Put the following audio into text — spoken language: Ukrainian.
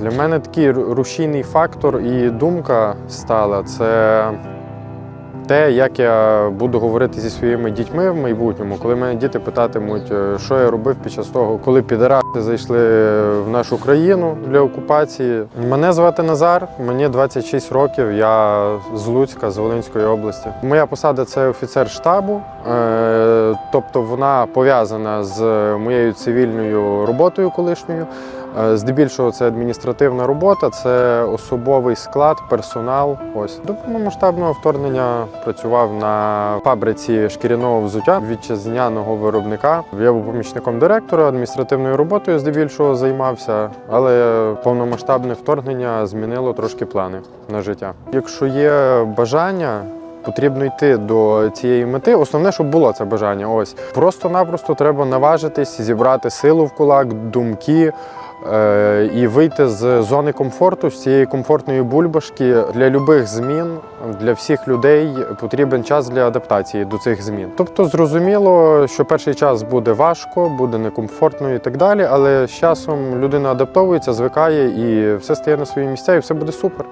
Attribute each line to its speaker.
Speaker 1: Для мене такий рушійний фактор і думка стала це те, як я буду говорити зі своїми дітьми в майбутньому, коли мене діти питатимуть, е, що я робив під час того, коли підараси зайшли в нашу країну для окупації. Мене звати Назар, мені 26 років. Я з Луцька, з Волинської області. Моя посада це офіцер штабу, е, тобто вона пов'язана з моєю цивільною роботою колишньою. Е, Здебільшого це адміністративна робота, це особовий склад, персонал. Ось до повномасштабного вторгнення працював на фабриці шкіряного взуття вітчизняного виробника. Я був помічником директора, адміністративною роботою здебільшого займався, але повномасштабне вторгнення змінило трошки плани на життя. Якщо є бажання. Потрібно йти до цієї мети. Основне, щоб було це бажання. Ось просто-напросто треба наважитись, зібрати силу в кулак, думки і вийти з зони комфорту, з цієї комфортної бульбашки. Для любих змін, для всіх людей потрібен час для адаптації до цих змін. Тобто, зрозуміло, що перший час буде важко, буде некомфортно і так далі, але з часом людина адаптовується, звикає і все стає на свої місця, і все буде супер.